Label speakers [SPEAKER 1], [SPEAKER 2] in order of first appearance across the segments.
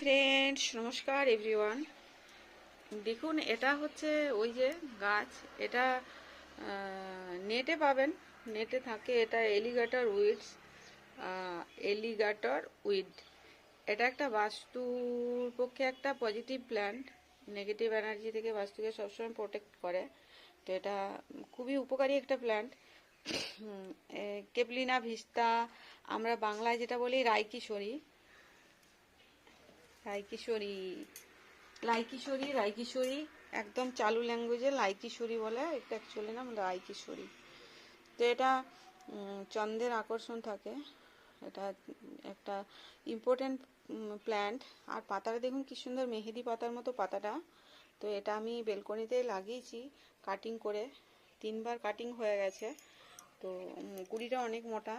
[SPEAKER 1] Friends নমস্কার everyone দেখুন, এটা হচ্ছে ওই যে গাছ। এটা নেটে পাবেন। নেটে থাকে এটা এলিগেটর উইডস এলিগেটর উইড এটা একটা বাস্তুর পক্ষে একটা পজিটিভ প্ল্যান্ট নেগেটিভ এনার্জি থেকে বাস্তুকে সবসময় প্রোটেক্ট করে। তো এটা খুবই উপকারী একটা প্ল্যান্ট কেপলিনা ভিস্তা, আমরা বাংলায় যেটা বলি রায়কিশোরী রায়কিশোরী লাইকিশোরী রায়কিশোরী একদম চালু ল্যাঙ্গুয়েজে লাইকিশোরী বলে, এটা অ্যাকচুয়ালি নাম রায়কিশোরী তো এটা চন্দ্রের আকর্ষণ থাকে। এটা একটা ইম্পর্টেন্ট প্ল্যান্ট আর পাতাটা দেখুন কি সুন্দর, মেহেদি পাতার মতো পাতাটা। তো এটা আমি বেলকনিতে লাগিয়েছি কাটিং করে। তিনবার কাটিং হয়ে গেছে। তো কুড়িটা অনেক মোটা।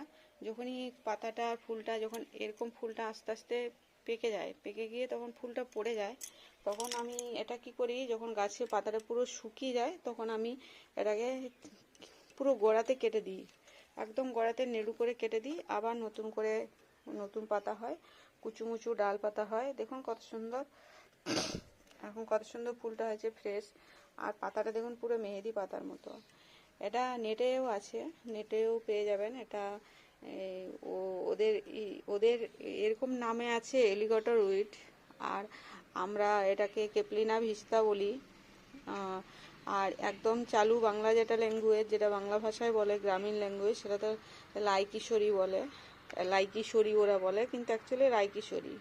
[SPEAKER 1] যখনই পাতাটা, ফুলটা, যখন এরকম ফুলটা আস্তে আস্তে পেকে যায়। পেকে গিয়ে তখন ফুলটা পড়ে যায়। তখন আমি এটা কি করি, যখন গাছের পাতাটা পুরো শুকিয়ে যায়, তখন আমি এটাকে পুরো গোড়াতে কেটে দিই। একদম গোড়াতে নেড়ু করে কেটে দিই। আবার নতুন করে নতুন পাতা হয়। কুচু মুচু ডাল পাতা হয়। দেখুন কত সুন্দর। এখন কত সুন্দর ফুলটা হয়েছে ফ্রেশ আর পাতাটা দেখুন পুরো মেহেদি পাতার মতো। এটা নেটেও আছে। নেটেও পেয়ে যাবেন। এটা ও, ওদের ওদের এরকম নামে আছে এলিগেটর উইড, আর আমরা এটাকে কেপলিনা ভিস্তা বলি। আর একদম চালু বাংলা যেটা ল্যাঙ্গুয়েজ যেটা বাংলা ভাষায় বলে গ্রামীণ ল্যাঙ্গুয়েজ সেটা তো লাইকিশোরী বলে, লাইকিশোরী ওরা বলে, কিন্তু অ্যাকচুয়ালি রায়কিশোরী।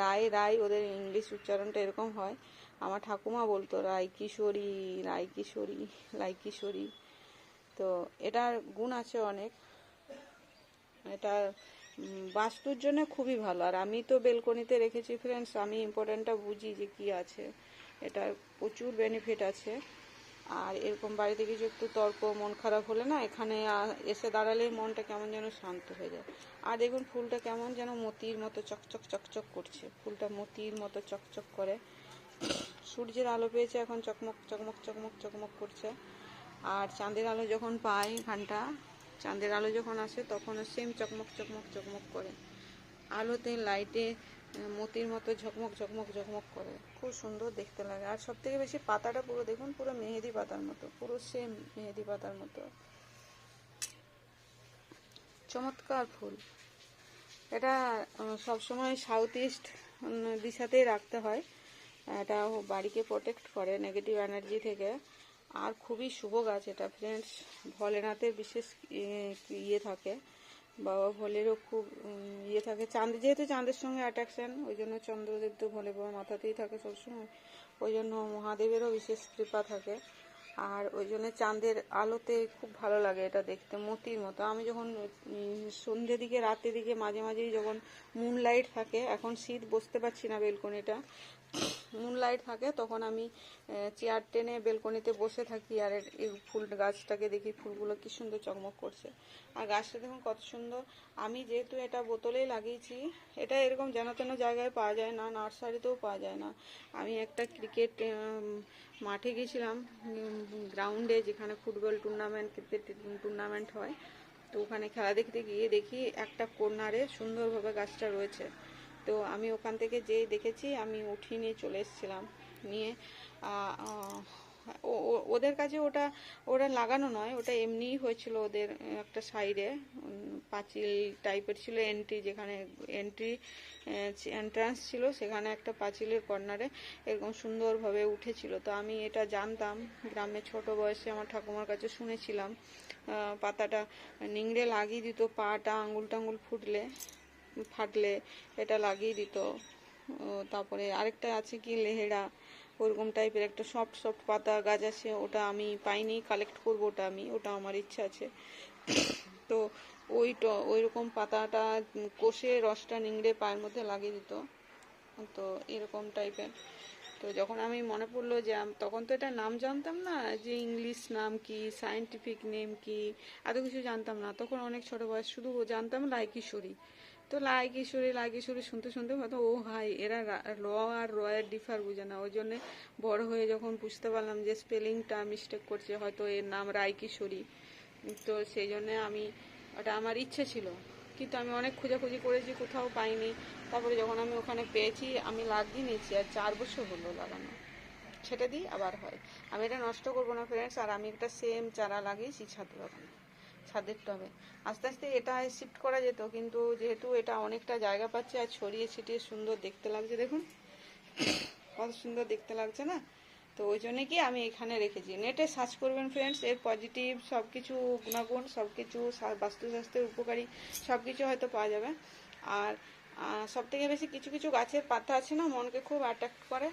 [SPEAKER 1] রায় রায় ওদের ইংলিশ উচ্চারণটা এরকম হয়। আমার ঠাকুমা বলতো রায় কিশোরী রায় লাইকিশোরী। তো এটার গুণ আছে অনেক। এটা বাস্তুর জন্য খুবই ভালো। আর আমি তো বেলকনিতে রেখেছি ফ্রেন্ডস আমি ইম্পর্টেন্টটা বুঝি যে কি আছে। এটার প্রচুর বেনিফিট আছে। আর এরকম বাড়িতে কিছু একটু তর্ক, মন খারাপ হলে না, এখানে এসে দাঁড়ালেই মনটা কেমন যেন শান্ত হয়ে যায়। আর দেখুন, ফুলটা কেমন যেন মতির মতো চকচক চকচক করছে। ফুলটা মতির মতো চকচক করে। সূর্যের আলো পেয়েছে এখন চকমক চকমক চকমক চকমক করছে। আর চাঁদের আলো যখন পাই ঘণ্টা চাঁদের আলো যখন আসে, তখন সেম চকমক চকমক চকমক করে। আলোতে লাইটে মতির মতো ঝকমক ঝকমক ঝকমক করে। খুব সুন্দর দেখতে লাগে। আর সব থেকে বেশি পাতাটা পুরো দেখুন, পুরো মেহেদি পাতার মতো, পুরো সেম মেহেদি পাতার মতো। চমৎকার ফুল। এটা সবসময় সাউথ ইস্ট দিশাতেই রাখতে হয়। এটা বাড়িকে প্রোটেক্ট করে নেগেটিভ এনার্জি থেকে। আর খুবই শুভ গাছ এটা ফ্রেন্ডস ভোলেনাথের বিশেষ ইয়ে- থাকে। বাবা ভোলেরও খুব ইয়ে থাকে। চাঁদ যেহেতু চাঁদের সঙ্গে অ্যাট্রাকশন ওই জন্য চন্দ্রদেব তো ভোলে বাবা মাথাতেই থাকে সবসময়। ওই জন্য মহাদেবেরও বিশেষ কৃপা থাকে। আর ওই জন্য চাঁদের আলোতে খুব ভালো লাগে এটা দেখতে মতির মতো। আমি যখন উম, সন্ধ্যের দিকে রাতের দিকে মাঝে মাঝেই যখন মুন লাইট থাকে এখন শীত বসতে পারছি না বেলকনিটা মুন লাইট থাকে, তখন আমি চেয়ার টেনে বেলকনিতে বসে থাকি আর এই ফুল গাছটাকে দেখি, ফুলগুলো কি সুন্দর চকমক করছে। আর গাছটা দেখুন কত সুন্দর। আমি যেহেতু এটা বোতলেই লাগিয়েছি, এটা এরকম যেন তেন জায়গায় পাওয়া যায় না, নার্সারিতেও পাওয়া যায় না। আমি একটা ক্রিকেট মাঠে গেছিলাম গ্রাউন্ডে যেখানে ফুটবল টুর্নামেন্ট ক্রিকেট টুর্নামেন্ট হয়। তো ওখানে খেলা দেখতে গিয়ে দেখি একটা কর্নারে সুন্দরভাবে গাছটা রয়েছে। তো আমি ওখান থেকে যেই দেখেছি, আমি উঠিয়ে নিয়ে চলে এসেছিলাম। নিয়ে ওদের কাছে ওটা ওটা লাগানো নয়, ওটা এমনিই হয়েছিল ওদের একটা সাইডে পাঁচিল টাইপের ছিল এন্ট্রি যেখানে এন্ট্রি এন্ট্রান্স ছিল, সেখানে একটা পাঁচিলের কর্নারে এরকম সুন্দরভাবে উঠেছিল। তো আমি এটা জানতাম, গ্রামে ছোট বয়সে আমার ঠাকুমার কাছে শুনেছিলাম পাতাটা নিংড়ে লাগিয়ে দিত পাটা আঙুল টাঙ্গুল ফুটলে। ফাটলে এটা লাগিয়ে দিত। তারপরে আরেকটা আছে কি লেহেড়া ওরকম টাইপের একটা সফট সফট পাতা গাছ আছে, ওটা আমি পাইনি কালেক্ট করব ওটা আমি, ওটা আমার ইচ্ছা আছে। তো ওই ওই রকম পাতাটা কষে রসটা নিংড়ে পায়ের মধ্যে লাগিয়ে দিত। তো এরকম টাইপের তো যখন আমি মনে পড়ল যে তখন তো এটা নাম জানতাম না, যে ইংলিশ নাম কি সায়েন্টিফিক নেম কি, এত কিছু জানতাম না। তখন অনেক ছোট বয়স শুধু জানতাম লাইকিশোরী তো লাইকিশোরী লাইকিশোরী শুনতে শুনতে হয়তো ও হাই এরা রা- র আর রয়ের ডিফার বুঝে না। ওই জন্যে বড় হয়ে যখন বুঝতে পারলাম যে স্পেলিংটা মিস্টেক করছে, হয়তো এর নাম রায়কিশোরী তো সেই জন্যে আমি, ওটা আমার ইচ্ছে ছিল। কিন্তু আমি অনেক খোঁজাখুঁজি করেছি, কোথাও পাইনি। তারপরে যখন আমি ওখানে পেয়েছি, আমি লাগিয়ে নিয়েছি, আর চার বছর হলো লাগানো। ছেটে দিই আবার হয়। আমি এটা নষ্ট করব না ফ্রেন্ডস আর আমি একটা সেম চারা লাগিয়েছি, ছাদ বাগানে ছাদের টবে। আস্তে আস্তে এটা শিফট করা যেত, কিন্তু যেহেতু এটা অনেকটা জায়গা পাচ্ছে আর ছড়িয়ে ছিটিয়ে সুন্দর দেখতে লাগছে, দেখুন। কত সুন্দর দেখতে লাগছে না? তো ওই জন্যে কি আমি এখানে রেখেছি। নেটে সার্চ করবেন ফ্রেন্ডস এর পজিটিভ সব কিছু গুণাগুণ সব কিছু বাস্তুস্বাস্থ্যের উপকারী সব কিছু হয়তো পাওয়া যাবে। আর সব থেকে বেশি কিছু কিছু গাছের পাতা আছে না, মনকে খুব অ্যাট্রাক্ট করে।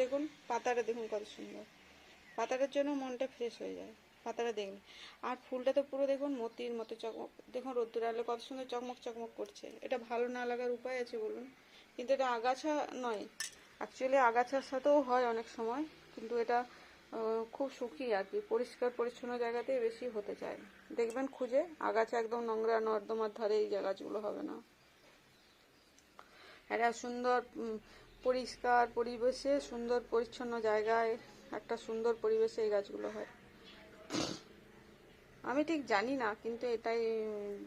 [SPEAKER 1] দেখুন, পাতাটা দেখুন কত সুন্দর। পাতাটার জন্য মনটা ফ্রেশ হয়ে যায়। পাতাটা দেখলে। আর ফুলটা তো পুরো দেখুন মতির মতো চকমক দেখুন রোদ্দুর আলো কত সুন্দর চকমক চকমক করছে। এটা ভালো না লাগার উপায় আছে বলুন। কিন্তু এটা আগাছা নয়। অ্যাকচুয়ালি আগাছার সাথেও হয় অনেক সময়, কিন্তু এটা খুব সুখী আর কি। পরিষ্কার পরিচ্ছন্ন জায়গাতেই বেশি হতে চায়। দেখবেন খুঁজে, আগাছা একদম নোংরা, নর্দমার ধারে এই গাছগুলো হবে না। একটা সুন্দর পরিষ্কার পরিবেশে, সুন্দর পরিচ্ছন্ন জায়গায়, একটা সুন্দর পরিবেশে এই গাছগুলো হয়। আমি ঠিক জানি না, কিন্তু এটাই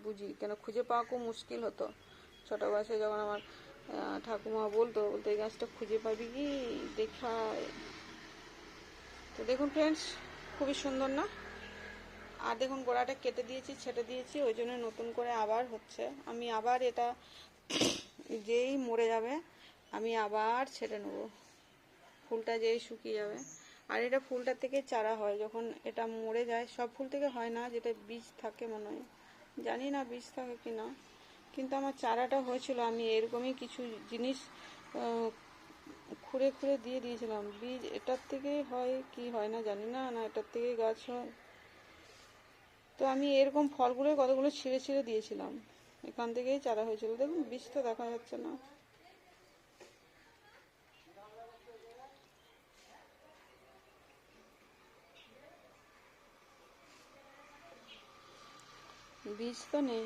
[SPEAKER 1] বুঝি। কেন খুঁজে পাওয়া খুব মুশকিল হতো। ছোট বয়সে যখন আমার ঠাকুমা বলতো বলতো, এই গাছটা খুঁজে পাবি কি? দেখা। তো দেখুন ফ্রেন্ডস খুবই সুন্দর না? আর দেখুন, গোড়াটা কেটে দিয়েছি, ছেটে দিয়েছি, ওই জন্য নতুন করে আবার হচ্ছে। আমি আবার এটা যেই মরে যাবে, আমি আবার ছেটে নেব। ফুলটা যেই শুকিয়ে যাবে। আর এটা ফুলটা থেকে চারা হয়, যখন এটা মরে যায়, সব ফুল থেকে হয় না, যেটা বীজ থাকে মনে হয়। জানি না বীজ থাকে কি না কিন্তু আমার চারাটা হয়েছিল, আমি এরকমই কিছু জিনিস খুঁড়ে খুঁড়ে দিয়ে দিয়েছিলাম। বীজ এটার থেকেই হয় কি হয় না জানি না না এটার থেকেই গাছ হয়। তো আমি এরকম ফলগুলো কতগুলো ছিঁড়ে ছিঁড়ে দিয়েছিলাম। এখান থেকেই চারা হয়েছিল। দেখুন, বীজ তো দেখা যাচ্ছে না। বীজ তো নেই।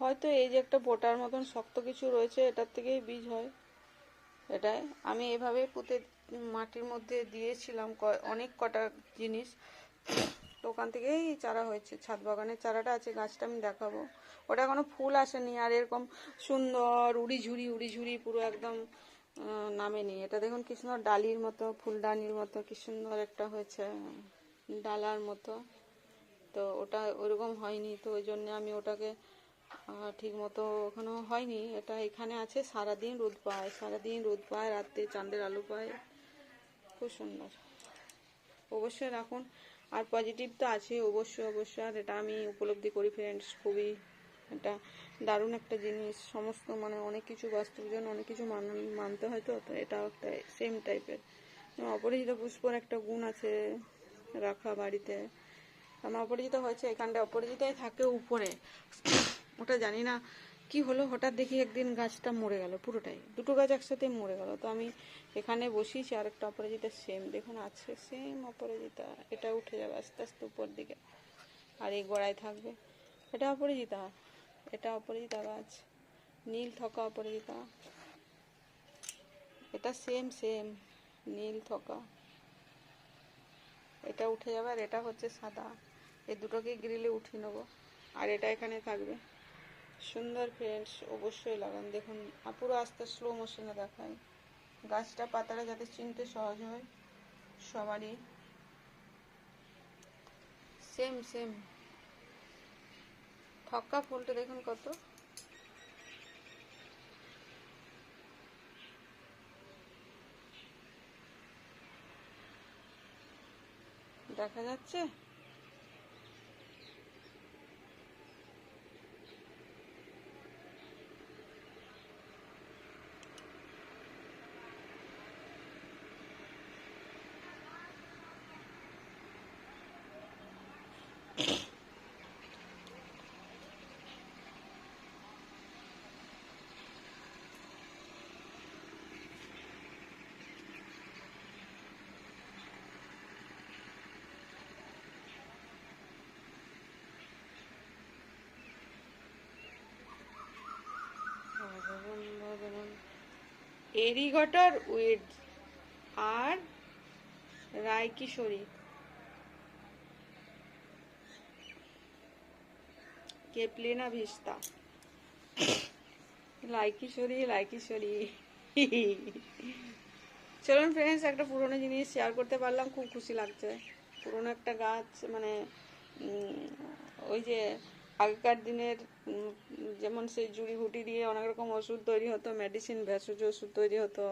[SPEAKER 1] হয়তো এই যে একটা বোটার মতন শক্ত কিছু রয়েছে, এটার থেকেই বীজ হয়। এটাই। আমি এভাবে পুঁতে মাটির মধ্যে দিয়েছিলাম অনেক কটা জিনিস। তো ওখান থেকেই চারা হয়েছে। ছাদ বাগানের চারাটা আছে, গাছটা আমি দেখাবো। ওটা এখনও ফুল আসেনি। আর এরকম সুন্দর উড়ি ঝুড়ি উড়ি ঝুড়ি পুরো একদম নামেনি। এটা দেখুন কি সুন্দর ডালির মতো, ফুলদানির মতো, কি সুন্দর একটা হয়েছে, ডালার মতো। তো ওটা ওরকম হয়নি, তো ওই জন্য আমি ওটাকে ঠিক মতো ওখানে হয়নি। এটা এখানে আছে সারাদিন রোদ পায়, সারাদিন রোদ পায় রাতে চাঁদের আলো পায়। খুব সুন্দর। অবশ্যই রাখুন। আর পজিটিভ তো আছে অবশ্যই অবশ্যই। আর এটা আমি উপলব্ধি করি ফ্রেন্ডস খুবই। এটা দারুণ একটা জিনিস। সমস্ত মানে অনেক কিছু বাস্তবের জন্য অনেক কিছু মান- মানতে হয় তো এটাও একটা সেম টাইপের অপরাজিত পুষ্পর একটা গুণ আছে রাখা বাড়িতে। আমার অপরাজিতা হয়েছে এখানটা অপরাজিতাই থাকে উপরে। ওটা জানি না কি হলো, হঠাৎ দেখি একদিন গাছটা মরে গেল পুরোটাই। দুটো গাছ একসাথে মরে গেল। তো আমি এখানে বসিয়েছি, আর একটা অপরাজিতা সেম দেখুন, আছে সেম অপরাজিতা এটা উঠে যাবে আস্তে আস্তে উপর দিকে। আর এই গোড়ায় থাকবে। এটা অপরাজিতা এটা অপরাজিতা গাছ। নীল থকা অপরাজিতা। এটা সেম সেম নীল থকা। এটা উঠে যাবে আর এটা হচ্ছে সাদা। এই দুটোকে গ্রিলে উঠিয়ে নেব। আর এটা এখানে থাকবে। সুন্দর ফ্রেন্ডস অবশ্যই লাগান। দেখুন পুরো আস্তে স্লো মোশনে দেখায়। গাছটা পাতাটা যাতে চিনতে সহজ হয়, সবারই। সেম সেম থক্কা ফুলটা দেখুন কত। দেখা যাচ্ছে? এরিগটার উইড আর রায়কিশোরী। কেপলেনা ভিস্তা লাইকিশোরী লাইকিশোরী চলুন ফ্রেন্ডস একটা পুরনো জিনিস শেয়ার করতে পারলাম, খুব খুশি লাগছে। পুরনো একটা গাছ মানে ওই যে আগেকার দিনের যেমন সেই জুড়ি জুড়িবুটি দিয়ে অনেক রকম ওষুধ তৈরি হতো মেডিসিন ভেষজ ওষুধ তৈরি হতো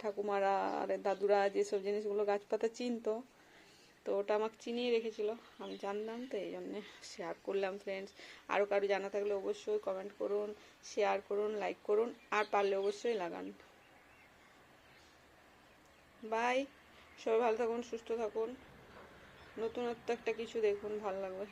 [SPEAKER 1] ঠাকুমারা, আর দাদুরা যেসব জিনিসগুলো গাছপাতা চিনতো, তো ওটা আমাকে চিনিয়ে রেখেছিল। আমি জানলাম তো এই জন্যে শেয়ার করলাম ফ্রেন্ডস আরও কারও জানা থাকলে অবশ্যই কমেন্ট করুন শেয়ার করুন লাইক করুন, আর পারলে অবশ্যই লাগান। বাই সবাই ভালো থাকুন, সুস্থ থাকুন। নতুনত্ব একটা কিছু দেখুন, ভালো লাগবে।